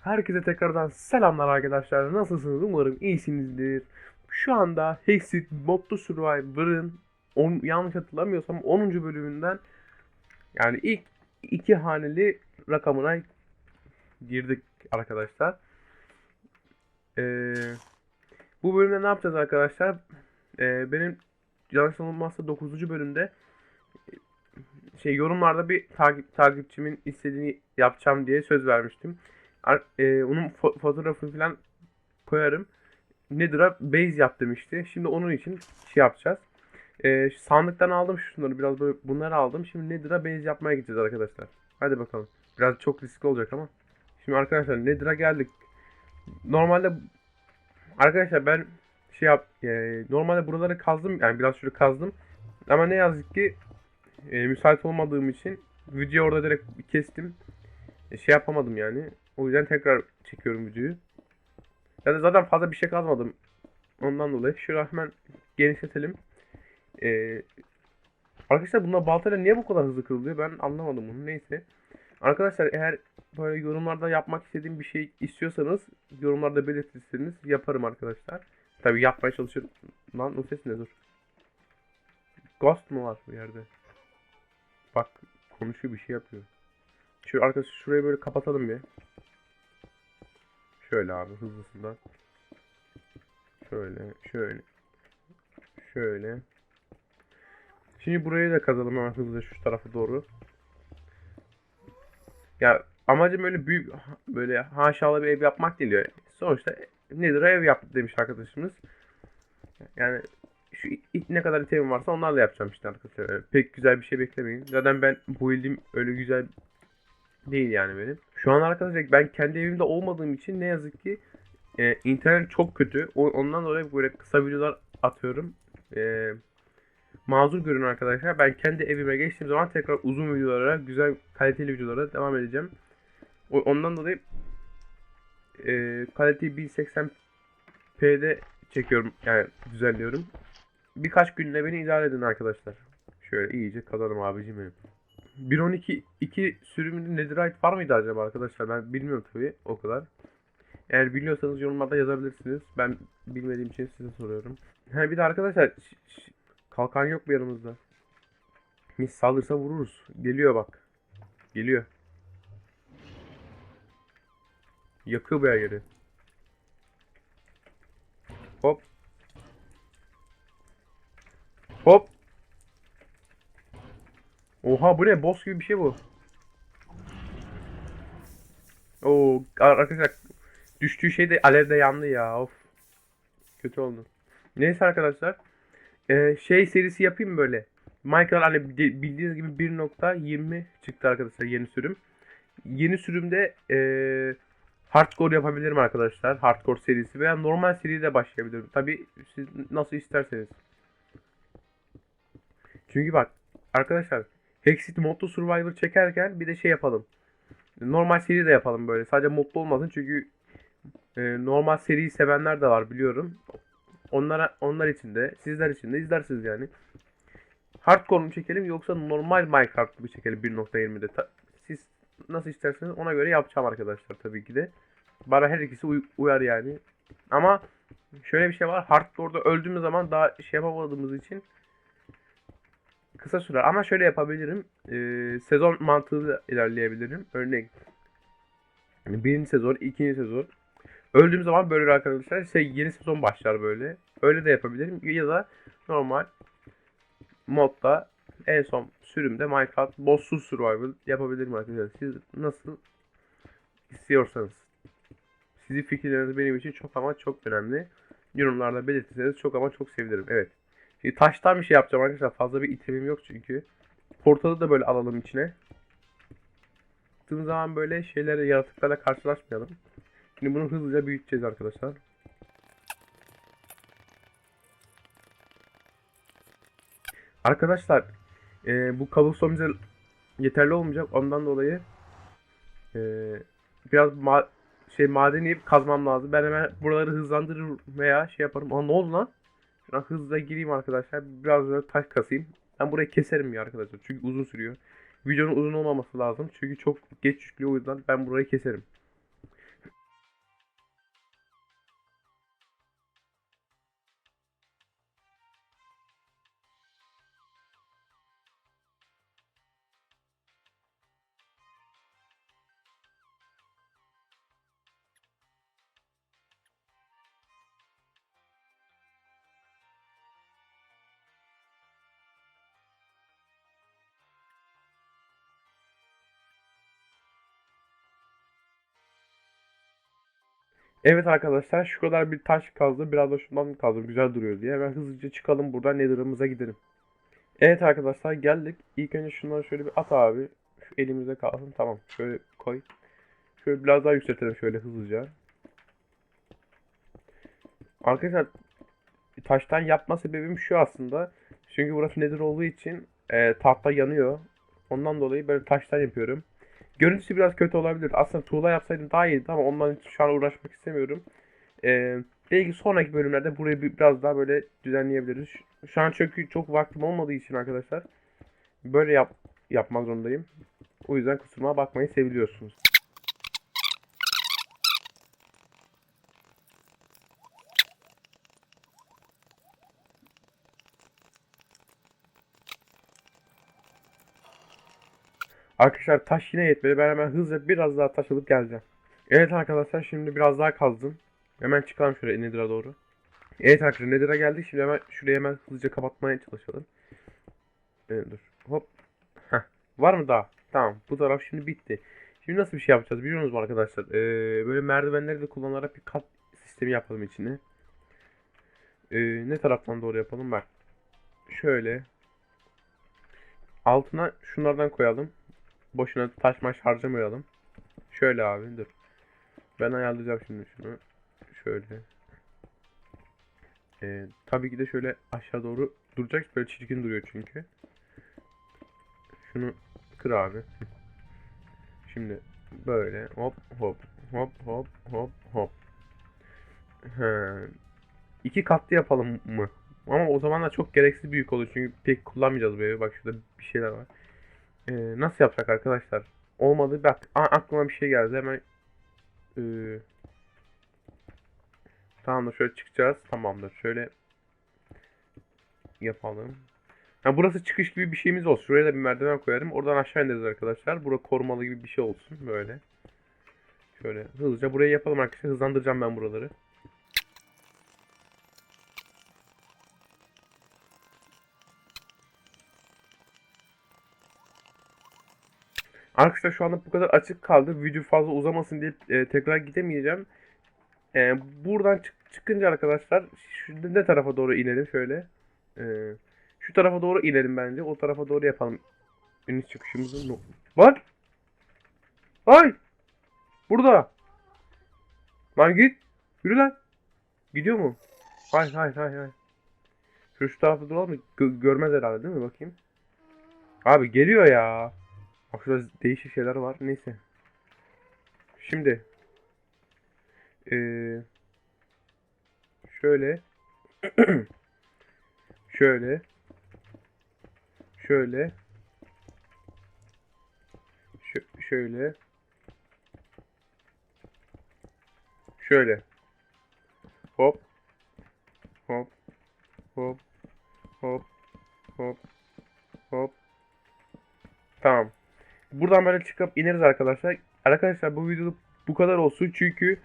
Herkese tekrardan selamlar arkadaşlar. Nasılsınız? Umarım iyisinizdir. Şu anda Hexit Modlu Survivor'ın yanlış hatırlamıyorsam 10. bölümünden yani ilk iki haneli rakamına girdik arkadaşlar. Ee, bu bölümde ne yapacağız arkadaşlar? Ee, benim yanlış olmazsa 9. bölümde şey yorumlarda bir takip takipçimin istediğini yapacağım diye söz vermiştim. E, onun fo- fotoğrafını falan koyarım. Nedir'a base yap demişti. Şimdi onun için şey yapacağız. E, sandıktan aldım şunları biraz böyle bunları aldım. Şimdi Nedir'a base yapmaya gideceğiz arkadaşlar. Hadi bakalım. Biraz çok riskli olacak ama. Şimdi arkadaşlar Nedir'a geldik. Normalde arkadaşlar ben şey yap e, normalde buraları kazdım yani biraz şöyle kazdım. Ama ne yazık ki e, müsait olmadığım için videoyu orada direkt kestim. E, şey yapamadım yani. O yüzden tekrar çekiyorum videoyu. Yani zaten fazla bir şey kazmadım. Ondan dolayı. Şöyle hemen genişletelim. Ee, arkadaşlar bunlar baltayla niye bu kadar hızlı kırılıyor? Ben anlamadım bunu. Neyse. Arkadaşlar eğer böyle yorumlarda yapmak istediğim bir şey istiyorsanız yorumlarda belirtirseniz yaparım arkadaşlar. Tabi yapmaya çalışırım. Lan o ses ne dur. Ghost mu var bu yerde? Bak konuşuyor bir şey yapıyor. Şöyle arkadaşlar şurayı böyle kapatalım bir. Şöyle abi hızlısından. Şöyle, şöyle. Şöyle. Şimdi burayı da kazalım hemen hızlıca şu tarafa doğru. Ya amacım öyle büyük böyle haşalı bir ev yapmak değil. Sonuçta nedir ev yaptık demiş arkadaşımız. Yani şu it ne kadar itemim varsa onlarla yapacağım işte arkadaşlar. Pek güzel bir şey beklemeyin. Zaten ben bu build'im öyle güzel değil yani benim. Şu an arkadaşlar ben kendi evimde olmadığım için ne yazık ki e, internet çok kötü. O, ondan dolayı böyle kısa videolar atıyorum. E, mazur görün arkadaşlar. Ben kendi evime geçtiğim zaman tekrar uzun videolara, güzel kaliteli videolara devam edeceğim. O, ondan dolayı e, kaliteyi 1080p'de çekiyorum yani düzenliyorum. Birkaç günde beni idare edin arkadaşlar. Şöyle iyice kazanım abicim benim. 1.12 2 sürümünde Netherite var mıydı acaba arkadaşlar? Ben bilmiyorum tabii o kadar. Eğer biliyorsanız yorumlarda yazabilirsiniz. Ben bilmediğim için size soruyorum. Ha bir de arkadaşlar kalkan yok mu yanımızda? Mis saldırsa vururuz. Geliyor bak. Geliyor. Yakıyor bu yeri. Hop. Hop. Oha bu ne? Boss gibi bir şey bu. Oo arkadaşlar düştüğü şey de alevde yandı ya. Of. Kötü oldu. Neyse arkadaşlar. Ee, şey serisi yapayım böyle. Minecraft hani bi- bildiğiniz gibi 1.20 çıktı arkadaşlar yeni sürüm. Yeni sürümde ee, hardcore yapabilirim arkadaşlar. Hardcore serisi veya normal seride başlayabilirim. Tabi siz nasıl isterseniz. Çünkü bak arkadaşlar Hexit modlu Survivor çekerken bir de şey yapalım. Normal seri de yapalım böyle. Sadece modlu olmasın çünkü e, normal seriyi sevenler de var biliyorum. Onlara onlar için de sizler için de izlersiniz yani. Hardcore mu çekelim yoksa normal Minecraft mı çekelim 1.20'de? Ta- Siz nasıl isterseniz ona göre yapacağım arkadaşlar tabii ki de. Bana her ikisi uy- uyar yani. Ama şöyle bir şey var. Hardcore'da öldüğümüz zaman daha şey yapamadığımız için kısa sürer. Ama şöyle yapabilirim. Ee, sezon mantığıyla ilerleyebilirim. Örnek birinci sezon, ikinci sezon. Öldüğüm zaman böyle arkadaşlar şey yeni sezon başlar böyle. Öyle de yapabilirim. Ya da normal modda en son sürümde Minecraft Boss'suz Survival yapabilirim arkadaşlar. Siz nasıl istiyorsanız. Sizin fikirleriniz benim için çok ama çok önemli. Yorumlarda belirtirseniz çok ama çok sevinirim. Evet. Şimdi taştan bir şey yapacağım arkadaşlar. Fazla bir itemim yok çünkü. Portalı da böyle alalım içine. Baktığım zaman böyle şeylerle yaratıklarla karşılaşmayalım. Şimdi bunu hızlıca büyüteceğiz arkadaşlar. Arkadaşlar e, bu cobblestone bize yeterli olmayacak. Ondan dolayı e, biraz ma şey maden yiyip kazmam lazım. Ben hemen buraları hızlandırır veya şey yaparım. Aa ne oldu lan? Şuna hızla gireyim arkadaşlar. Biraz böyle taş kasayım. Ben burayı keserim ya arkadaşlar. Çünkü uzun sürüyor. Videonun uzun olmaması lazım. Çünkü çok geç yüklüyor o yüzden ben burayı keserim. Evet arkadaşlar şu kadar bir taş kazdım. Biraz da şundan kazdım. Güzel duruyor diye. Hemen hızlıca çıkalım buradan Nether'ımıza gidelim. Evet arkadaşlar geldik. İlk önce şunları şöyle bir at abi. Şu elimizde kalsın. Tamam. Şöyle koy. Şöyle biraz daha yükseltelim şöyle hızlıca. Arkadaşlar taştan yapma sebebim şu aslında. Çünkü burası Nether olduğu için e, tahta yanıyor. Ondan dolayı böyle taştan yapıyorum. Görüntüsü biraz kötü olabilir. Aslında tuğla yapsaydım daha iyiydi ama ondan için şu an uğraşmak istemiyorum. Ee, belki sonraki bölümlerde burayı bir- biraz daha böyle düzenleyebiliriz. Şu- an çünkü çok vaktim olmadığı için arkadaşlar böyle yap yapmak zorundayım. O yüzden kusuruma bakmayı seviliyorsunuz. Arkadaşlar taş yine yetmedi. Ben hemen hızlıca biraz daha taş alıp geleceğim. Evet arkadaşlar şimdi biraz daha kazdım. Hemen çıkalım şöyle Nether'a doğru. Evet arkadaşlar Nether'a geldik. Şimdi hemen şurayı hemen hızlıca kapatmaya çalışalım. Evet, dur. Hop. Heh. Var mı daha? Tamam. Bu taraf şimdi bitti. Şimdi nasıl bir şey yapacağız biliyor musunuz arkadaşlar? Ee, böyle merdivenleri de kullanarak bir kat sistemi yapalım içine. Ee, ne taraftan doğru yapalım? Bak. Şöyle. Altına şunlardan koyalım. Boşuna taş maş harcamayalım. Şöyle abi dur. Ben ayarlayacağım şimdi şunu. Şöyle. Ee, tabii ki de şöyle aşağı doğru duracak. Böyle çirkin duruyor çünkü. Şunu kır abi. Şimdi böyle hop hop hop hop hop hop. He. İki katlı yapalım mı? Ama o zaman da çok gereksiz büyük olur çünkü pek kullanmayacağız bu evi. Bak şurada bir şeyler var. Ee, nasıl yapacak arkadaşlar? Olmadı. Bak aklıma bir şey geldi. Hemen ee, Tamamdır şöyle çıkacağız. Tamamdır. Şöyle yapalım. Ha, burası çıkış gibi bir şeyimiz olsun. Şuraya da bir merdiven koyarım. Oradan aşağı ineriz arkadaşlar. Bura korumalı gibi bir şey olsun. Böyle. Şöyle hızlıca burayı yapalım arkadaşlar. Hızlandıracağım ben buraları. Arkadaşlar şu anda bu kadar açık kaldı. Video fazla uzamasın diye e, tekrar gidemeyeceğim. E, buradan çık- çıkınca arkadaşlar şu ne tarafa doğru inelim şöyle. E, şu tarafa doğru inelim bence. O tarafa doğru yapalım. Iniş çıkışımızı. No- Bak. Ay. Burada. Lan git. Yürü lan. Gidiyor mu? Hay hay hay hay. Şu, şu tarafta duralım mı? Gö- görmez herhalde değil mi? Bakayım. Abi geliyor ya. Şurada değişik şeyler var. Neyse. Şimdi. Ee, şöyle. şöyle. Şöyle. Şö- şöyle. Şöyle. Hop. Hop. Hop. Hop. Hop. Hop. Tamam. Buradan böyle çıkıp ineriz arkadaşlar. Arkadaşlar bu videoda bu kadar olsun çünkü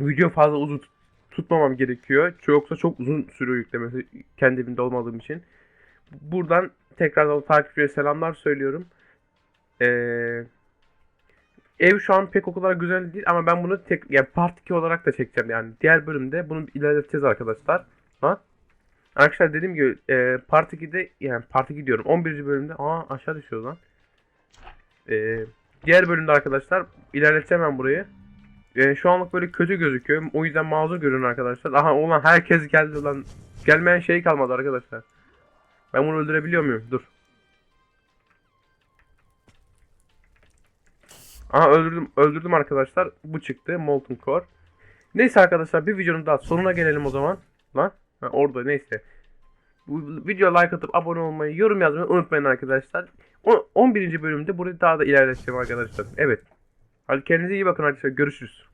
video fazla uzun tut- tutmamam gerekiyor. Yoksa çok uzun sürüyor yüklemesi kendi evimde olmadığım için. Buradan tekrardan takipçilere selamlar söylüyorum. Ee, ev şu an pek o kadar güzel değil ama ben bunu tek yani part 2 olarak da çekeceğim yani. Diğer bölümde bunu ilerleteceğiz arkadaşlar. Ha? Arkadaşlar dediğim gibi e, part 2'de yani part 2 diyorum 11. bölümde aa aşağı düşüyor lan. E, diğer bölümde arkadaşlar ilerleteceğim burayı. E, şu anlık böyle kötü gözüküyor. O yüzden mazur görün arkadaşlar. Aha olan herkes geldi lan. Gelmeyen şey kalmadı arkadaşlar. Ben bunu öldürebiliyor muyum? Dur. Aha öldürdüm öldürdüm arkadaşlar. Bu çıktı Molten Core. Neyse arkadaşlar bir videonun daha sonuna gelelim o zaman. Lan ha, orada neyse. Bu videoya like atıp abone olmayı, yorum yazmayı unutmayın arkadaşlar. O- 11. bölümde burayı daha da ilerleteceğim arkadaşlar. Evet. Hadi kendinize iyi bakın arkadaşlar. Görüşürüz.